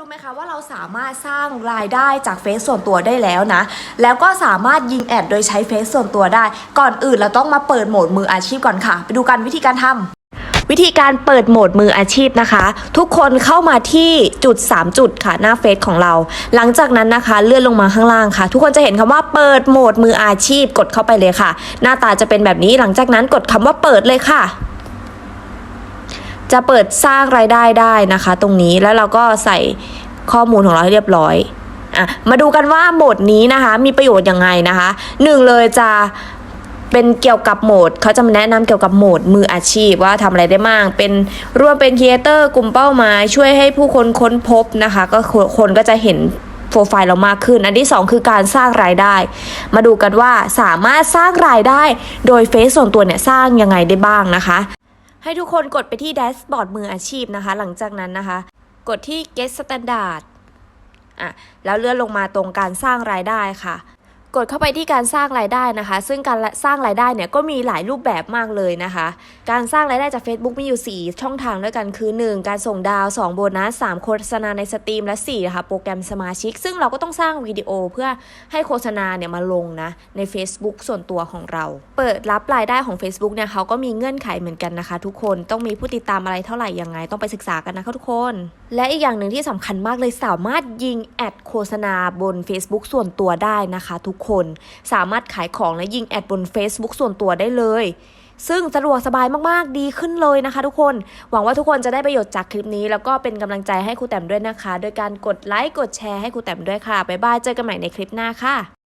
รู้ไหมคะว่าเราสามารถสร้างรายได้จากเฟซส่วนตัวได้แล้วนะ แล้วก็สามารถยิงแอดโดยใช้เฟซส่วนตัวได้ ก่อนอื่นเราต้องมาเปิดโหมดมืออาชีพก่อนค่ะ ไปดูกันวิธีการทำวิธีการเปิดโหมดมืออาชีพนะคะ ทุกคนเข้ามาที่จุด 3 จุดค่ะหน้าเฟซของเรา หลังจากนั้นนะคะ เลื่อนลงมาข้างล่างค่ะ ทุกคนจะเห็นคำว่าเปิดโหมดมืออาชีพกดเข้าไปเลยค่ะ หน้าตาจะเป็นแบบนี้หลังจากนั้นกดคำว่าเปิดเลยค่ะ จะเปิดสร้างรายได้ได้นะคะ ตรงนี้แล้วเราก็ใส่ข้อมูลของเราให้เรียบร้อยอะมาดูกันว่าโหมดนี้นะคะ มีประโยชน์ยังไงนะคะหนึ่งเลยจะเป็นเกี่ยวกับโหมดเขาจะมาแนะนำเกี่ยวกับโหมดมืออาชีพว่าทำอะไรได้บ้าง เป็นร่วมเป็นครีเอเตอร์กลุ่มเป้าหมายช่วยให้ผู้คนค้นพบนะคะ ก็คนก็จะเห็นโปรไฟล์เรามากขึ้น อันที่ 2 คือการสร้างรายได้ มาดูกันว่าสามารถสร้างรายได้โดยเฟซส่วนตัวเนี่ยสร้างยังไงได้บ้างนะคะ ให้ทุกคนกดไปที่แดชบอร์ดมืออาชีพนะคะ หลังจากนั้นนะคะ กดที่ get standard อะแล้วเลื่อนลงมาตรงการสร้างรายได้ค่ะ กดเข้าไปที่การสร้างรายได้นะคะ ซึ่งการสร้างรายได้เนี่ยก็มีหลายรูปแบบมากเลยนะคะ การสร้างรายได้จาก Facebook มีอยู่ 4 ช่องทางด้วยกันคือ 1. การส่งดาว 2 โบนัส 3 โฆษณาในสตรีมและ4นะคะโปรแกรมสมาชิก ซึ่งเราก็ต้องสร้างวิดีโอเพื่อให้โฆษณาเนี่ยมาลงนะใน Facebook ส่วนตัวของเรา เปิดรับรายได้ของ Facebook เนี่ยเขาก็มีเงื่อนไขเหมือนกันนะคะ ทุกคนต้องมีผู้ติดตามอะไรเท่าไหร่ยังไง ต้องไปศึกษากันนะคะทุกคน และอีกอย่างหนึ่งที่สำคัญมากเลยสามารถยิงแอดโฆษณาบน Facebook ส่วนตัวได้นะคะ ทุกคน สามารถขายของและยิงแอดบน Facebook ส่วนตัวได้เลย ซึ่งสะดวกสบายมากๆ ดีขึ้นเลยนะคะทุกคน หวังว่าทุกคนจะได้ประโยชน์จากคลิปนี้ แล้วก็เป็นกำลังใจให้ครูแต้มด้วยนะคะ โดยการกดไลค์ กดแชร์ให้ครูแต้มด้วยค่ะ บ๊ายบาย เจอกันใหม่ในคลิปหน้าค่ะ